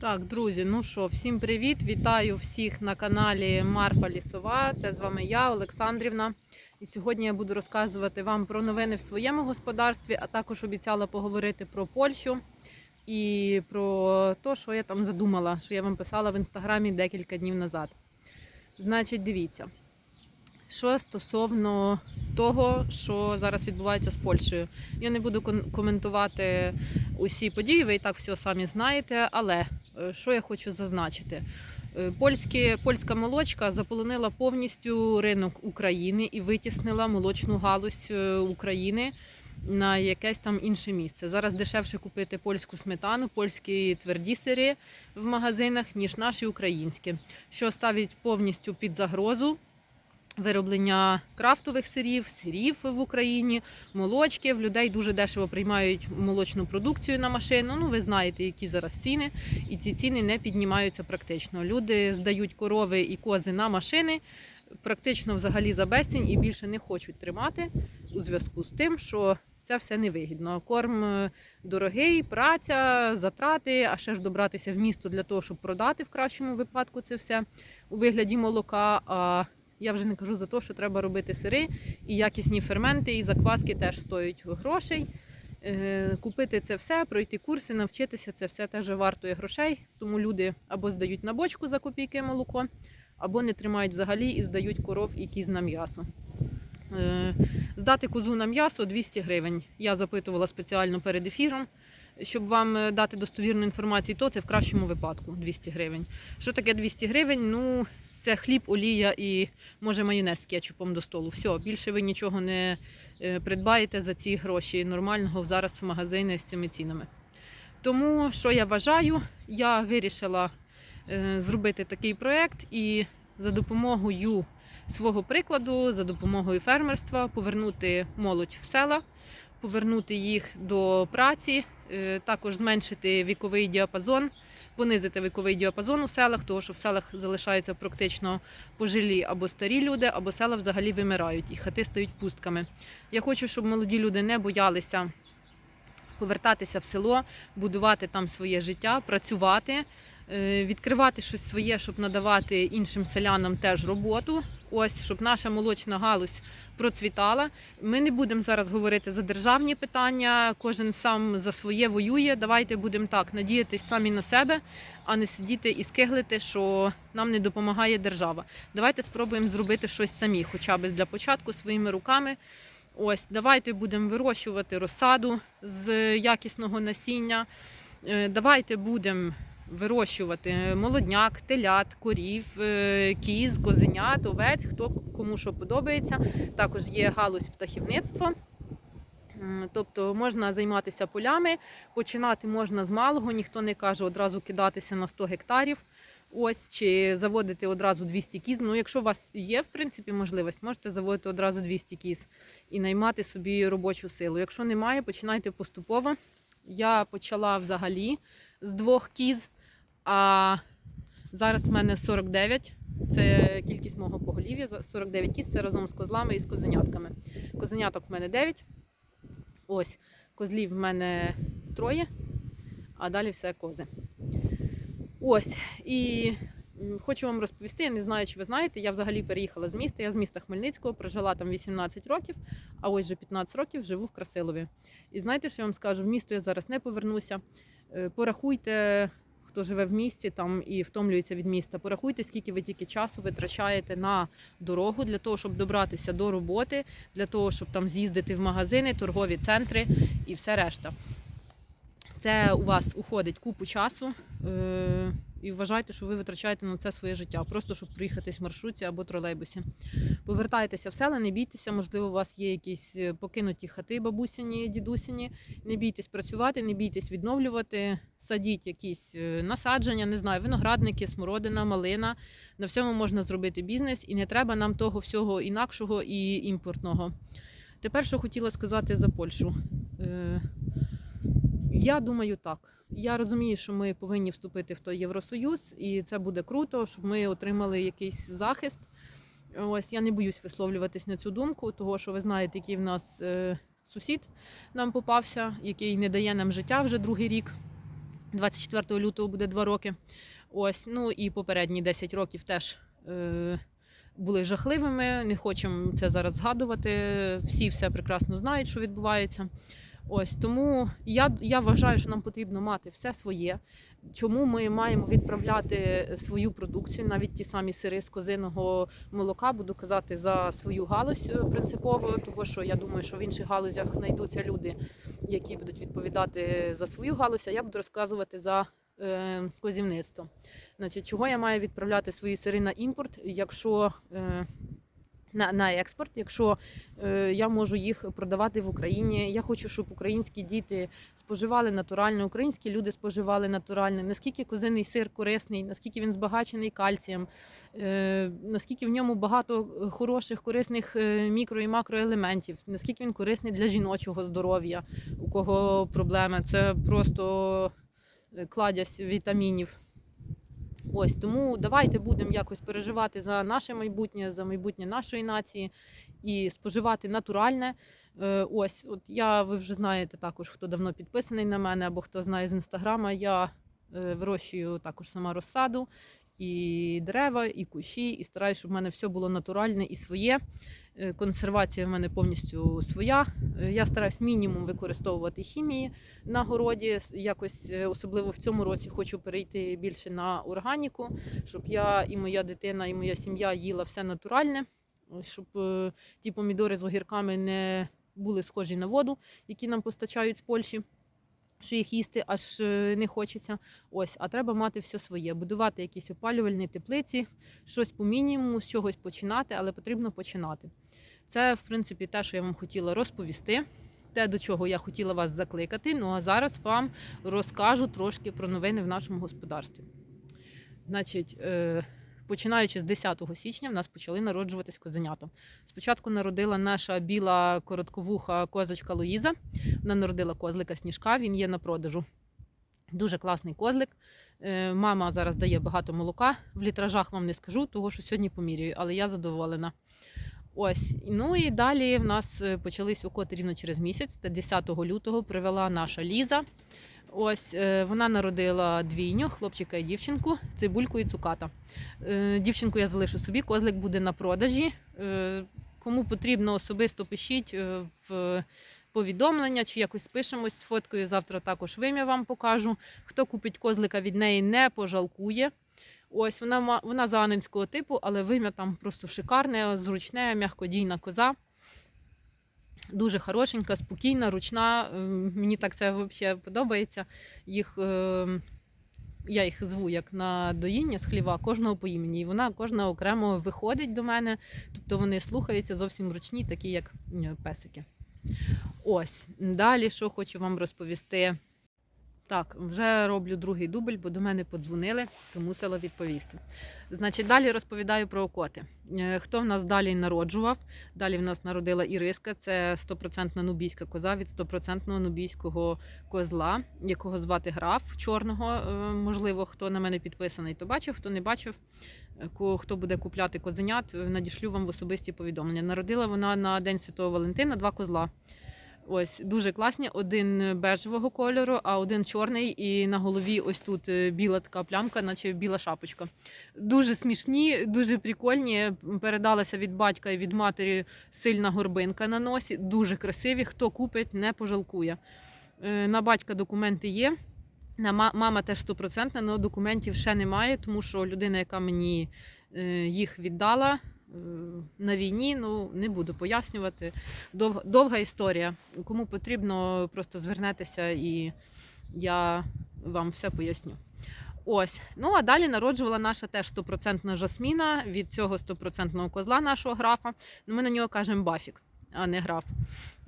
Так, друзі, ну що, всім привіт! Вітаю всіх на каналі Марфа Лісова. Це з вами я, Олександрівна. І сьогодні я буду розказувати вам про новини в своєму господарстві, а також обіцяла поговорити про Польщу і про те, що я там задумала, що я вам писала в інстаграмі декілька днів назад. Значить, дивіться, що стосовно того, що зараз відбувається з Польщею. Я не буду коментувати усі події, ви і так все самі знаєте. Але е, що я хочу зазначити? Е, Польські, польська молочка заполонила повністю ринок України і витіснила молочну галузь е, України на якесь там інше місце. Зараз дешевше купити польську сметану, польські тверді сири в магазинах, ніж наші українські, що ставить повністю під загрозу вироблення крафтових сирів, сирів в Україні, молочки. В людей дуже дешево приймають молочну продукцію на машину. Ну, ви знаєте, які зараз ціни, і ці ціни не піднімаються практично. Люди здають корови і кози на машини. Практично взагалі за безцінь і більше не хочуть тримати у зв'язку з тим, що це все невигідно. Корм е, дорогий, праця, затрати, а ще ж добратися в місто для того, щоб продати в кращому випадку це все у вигляді молока. А я вже не кажу за те, що треба робити сири і якісні ферменти, і закваски теж стоять грошей. Е, Купити це все, пройти курси, навчитися це все теж вартує грошей. Тому люди або здають на бочку за копійки молоко, або не тримають взагалі і здають коров і кіз на м'ясо. Е, Здати козу на м'ясо 200 гривень. Я запитувала спеціально перед ефіром, щоб вам е, дати достовірну інформацію, то це в кращому випадку 200 гривень. Що таке 200 гривень? Ну, це хліб, олія і може майонез з кетчупом до столу. Все, більше ви нічого не е, придбаєте за ці гроші нормального зараз в магазини з цими цінами. Тому що я вважаю, я вирішила е, зробити такий проект і за допомогою свого прикладу, за допомогою фермерства повернути молодь в села, повернути їх до праці, е, також зменшити віковий діапазон, понизити віковий діапазон у селах, тому що в селах залишаються практично пожилі або старі люди, або села взагалі вимирають і хати стають пустками. Я хочу, щоб молоді люди не боялися повертатися в село, будувати там своє життя, працювати, е, відкривати щось своє, щоб надавати іншим селянам теж роботу. Ось щоб наша молочна галузь процвітала. Ми не будемо зараз говорити за державні питання. Кожен сам за своє воює. Давайте будемо так надіятись самі на себе, а не сидіти і скиглити, що нам не допомагає держава. Давайте спробуємо зробити щось самі, хоча б для початку своїми руками. Ось, давайте будемо вирощувати розсаду з якісного насіння. Е, Давайте будемо вирощувати молодняк, телят, корів, е, кіз, козенят, овець, хто кому що подобається. Також є галузь птахівництва. Тобто можна займатися полями, починати можна з малого, ніхто не каже одразу кидатися на 100 гектарів. Ось чи заводити одразу 200 кіз. Ну, якщо у вас є в принципі можливість, можете заводити одразу 200 кіз і наймати собі робочу силу. Якщо немає, починайте поступово. Я почала взагалі з двох кіз, а зараз в мене 49. Це кількість мого поголів'я. За- 49 кіз це разом з козлами і з козенятками. Козеняток в мене 9. Ось, козлів в мене троє, а далі все кози. Ось. І хочу вам розповісти, я не знаю, чи ви знаєте, я взагалі переїхала з міста. Я з міста Хмельницького, прожила там 18 років, а ось вже 15 років живу в Красилові. І знаєте, що я вам скажу? В місто я зараз не повернуся. Е, Порахуйте, хто живе в місті там і втомлюється від міста. Порахуйте, скільки ви тільки часу витрачаєте на дорогу для того, щоб добратися до роботи, для того, щоб там з'їздити в магазини, торгові центри і все решта. Це у вас уходить купу часу. І вважайте, що ви витрачаєте на це своє життя, просто щоб проїхатись в маршрутці або тролейбусі. Повертайтеся в села, не бійтеся, можливо, у вас є якісь е, покинуті хати, бабусині, дідусині. Не бійтесь працювати, не бійтесь відновлювати, садіть якісь е, насадження, не знаю, виноградники, смородина, малина. На всьому можна зробити бізнес, і не треба нам того всього інакшого і імпортного. Тепер, що хотіла сказати за Польщу. Е, Я думаю так. Я розумію, що ми повинні вступити в той Євросоюз, і це буде круто, щоб ми отримали якийсь захист. Ось я не боюсь висловлюватись на цю думку, того що ви знаєте, який в нас е, сусід нам попався, який не дає нам життя вже другий рік. 24 лютого буде 2 роки. Ось, ну і попередні 10 років теж е, були жахливими. Не хочемо це зараз згадувати. Всі все прекрасно знають, що відбувається. Ось тому я, я вважаю, що нам потрібно мати все своє. Чому ми маємо відправляти свою продукцію, навіть ті самі сири з козиного молока, буду казати за свою галузь е, принципово, тому що я думаю, що в інших галузях знайдуться люди, які будуть відповідати за свою галузь, а я буду розказувати за е, козівництво. Значить, чого я маю відправляти свої сири на імпорт, якщо е, на, на експорт, якщо е, я можу їх продавати в Україні. Я хочу, щоб українські діти споживали натурально, українські люди споживали натурально. Наскільки козиний сир корисний, наскільки він збагачений кальцієм, е, наскільки в ньому багато хороших, корисних е, мікро і макроелементів, наскільки він корисний для жіночого здоров'я, у кого проблеми. Це просто е, кладязь вітамінів. Ось тому давайте будемо якось переживати за наше майбутнє, за майбутнє нашої нації і споживати натуральне. Е, Ось, от я, ви вже знаєте також, хто давно підписаний на мене або хто знає з інстаграма. Я е, вирощую також сама розсаду, і дерева, і кущі, і стараюся, щоб в мене все було натуральне і своє. Е, Консервація в мене повністю своя. Е, Я стараюсь мінімум використовувати хімії на городі. Якось е, особливо в цьому році хочу перейти більше на органіку, щоб я і моя дитина, і моя сім'я їла все натуральне, щоб ті помідори з огірками не були схожі на воду, які нам постачають з Польщі. Що їх їсти аж е, не хочеться. Ось, а треба мати все своє, будувати якісь опалювальні теплиці, щось по мінімуму, з чогось починати, але потрібно починати. Це, в принципі, те, що я вам хотіла розповісти, те, до чого я хотіла вас закликати. Ну а зараз вам розкажу трошки про новини в нашому господарстві. Значить, е, починаючи з 10 січня, в нас почали народжуватись козенята. Спочатку народила наша біла коротковуха козочка Луїза. Вона народила козлика сніжка, він є на продажу. Дуже класний козлик. Е, Мама зараз дає багато молока. В літражах вам не скажу, того що сьогодні помірюю, але я задоволена. Ось, ну і далі в нас е, почались укоти рівно через місяць. Це 10 лютого привела наша Ліза. Ось е, вона народила двійню, хлопчика і дівчинку, цибульку і цуката. Е, Дівчинку я залишу собі, козлик буде на продажі. Е, Кому потрібно особисто пишіть в повідомлення чи якось спишемось з фоткою. Завтра також вим'я вам покажу. Хто купить козлика від неї, не пожалкує. Ось вона вона заанинського типу, але вим'я там просто шикарне, зручне, м'якодійна коза. Дуже хорошенька, спокійна, ручна. Ем, Мені так це взагалі подобається. Їх, ем, я їх зву як на доїння з хліва, кожного по імені. І вона кожна окремо виходить до мене. Тобто вони слухаються зовсім ручні, такі як песики. Ось. Далі, що хочу вам розповісти. Так, вже роблю другий дубль, бо до мене подзвонили, то мусила відповісти. Значить, далі розповідаю про окоти. Е, Хто в нас далі народжував? Далі в нас народила Іриска, це 100% нубійська коза від 100% нубійського козла, якого звати граф чорного. Е, Можливо, хто на мене підписаний, то бачив, хто не бачив. е, Хто буде купляти козенят, надішлю вам в особисті повідомлення. Народила вона на День Святого Валентина два козла. Ось дуже класні. Один бежевого кольору, а один чорний. І на голові ось тут е, біла така плямка, наче біла шапочка. Дуже смішні, дуже прикольні. Передалася від батька і від матері сильна горбинка на носі. Дуже красиві. Хто купить, не пожалкує. Е, На батька документи є. На мама теж стопроцентна, але документів ще немає, тому що людина, яка мені е, їх віддала на війні, ну не буду пояснювати. Дов, довга історія. Кому потрібно, просто звернетеся і я вам все поясню. Ось. Ну а далі народжувала наша теж стопроцентна жасміна від цього стопроцентного козла нашого графа. Ну, ми на нього кажемо бафік, а не граф.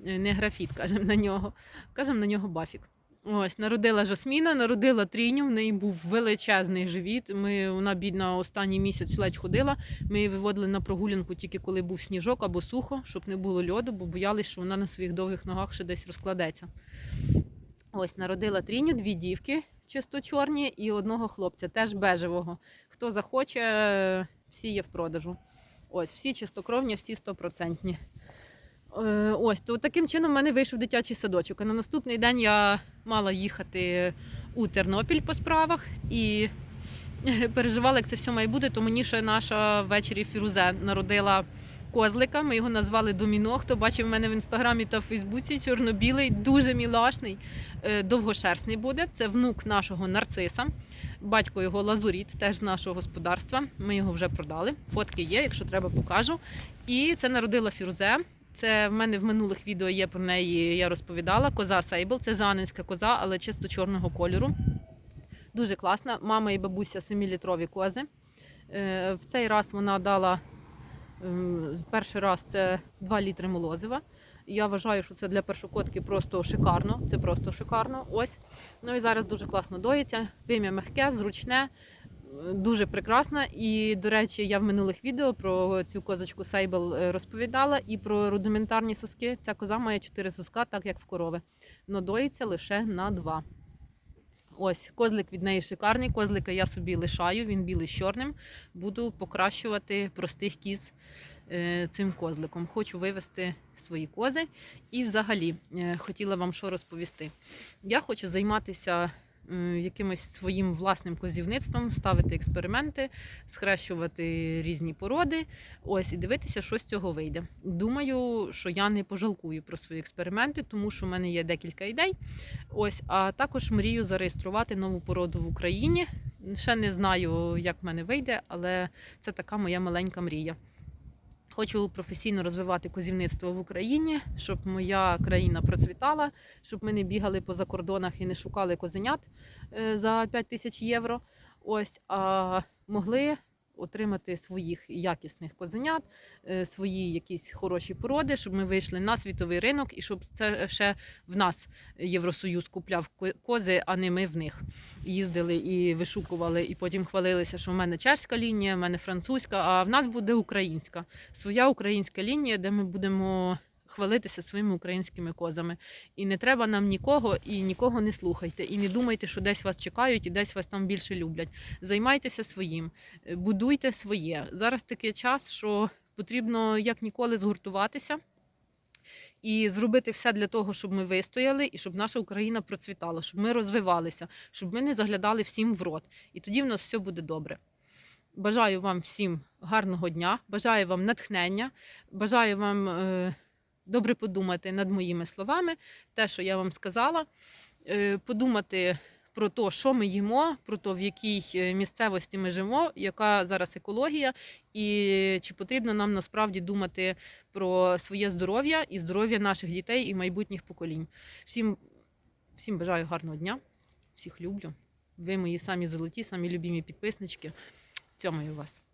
Е, Не графіт, кажемо на нього. Кажемо на нього бафік. Ось, народила Жасміна, народила трійню, в неї був величезний живіт. Ми, вона, бідна, останній місяць ледь ходила. Ми її виводили на прогулянку тільки коли був сніжок або сухо, щоб не було льоду, бо боялись, що вона на своїх довгих ногах ще десь розкладеться. Ось, народила трійню, дві дівки, чисто чорні, і одного хлопця, теж бежевого. Хто захоче, всі є в продажу. Ось, всі чистокровні, всі стопроцентні. Е, Ось, то таким чином в мене вийшов дитячий садочок. А на наступний день я мала їхати у Тернопіль по справах і переживала, як це все має бути. То мені наша ввечері Фірузе народила козлика. Ми його назвали Доміно. Хто бачив мене в інстаграмі та в Фейсбуці, чорно-білий, дуже мілашний, е, довгошерстний буде. Це внук нашого нарциса. Батько його Лазуріт, теж з нашого господарства. Ми його вже продали. Фотки є, якщо треба, покажу. І це народила Фірузе. Це в мене в минулих відео є про неї. Я розповідала. Коза Сейбл, це занинська коза, але чисто чорного кольору. Дуже класна. Мама і бабуся 7-літрові кози. Е, В цей раз вона дала ем, перший раз це 2 літри молозива. Я вважаю, що це для першокотки просто шикарно. Це просто шикарно. Ось. Ну і зараз дуже класно доїться. Вим'я мягке, зручне, дуже прекрасна. І, до речі, я в минулих відео про цю козочку Сейбл е, розповідала і про рудиментарні соски. Ця коза має 4 соска, так як в корови. Но доїться лише на 2. Ось, козлик від неї шикарний. Козлика я собі лишаю, він білий з чорним. Буду покращувати простих кіз е, цим козликом. Хочу вивести свої кози. І взагалі е, хотіла вам що розповісти. Я хочу займатися якимось своїм власним козівництвом, ставити експерименти, схрещувати різні породи. Ось і дивитися, що з цього вийде. Думаю, що я не пожалкую про свої експерименти, тому що в мене є декілька ідей. Ось, а також мрію зареєструвати нову породу в Україні. Ще не знаю, як в мене вийде, але це така моя маленька мрія. Хочу професійно розвивати козівництво в Україні, щоб моя країна процвітала, щоб ми не бігали по закордонах і не шукали козенят е, за 5 тисяч євро. Ось, а могли отримати своїх якісних козенят, е, свої якісь хороші породи, щоб ми вийшли на світовий ринок і щоб це ще в нас Євросоюз купляв кози, а не ми в них їздили і вишукували, і потім хвалилися, що в мене чеська лінія, в мене французька, а в нас буде українська, своя українська лінія, де ми будемо. Хвалитися своїми українськими козами. І не треба нам нікого, і нікого не слухайте. І не думайте, що десь вас чекають і десь вас там більше люблять. Займайтеся своїм, е, будуйте своє. Зараз такий час, що потрібно як ніколи згуртуватися і зробити все для того, щоб ми вистояли і щоб наша Україна процвітала, щоб ми розвивалися, щоб ми не заглядали всім в рот. І тоді в нас все буде добре. Бажаю вам всім гарного дня, бажаю вам натхнення, бажаю вам е, добре подумати над моїми словами, те, що я вам сказала, е, подумати про те, що ми їмо, про те, в якій е, місцевості ми живемо, яка зараз екологія, і чи потрібно нам насправді думати про своє здоров'я і здоров'я наших дітей і майбутніх поколінь. Всім, всім бажаю гарного дня, всіх люблю. Ви мої самі золоті, самі любімі підписнички. Цьомаю вас.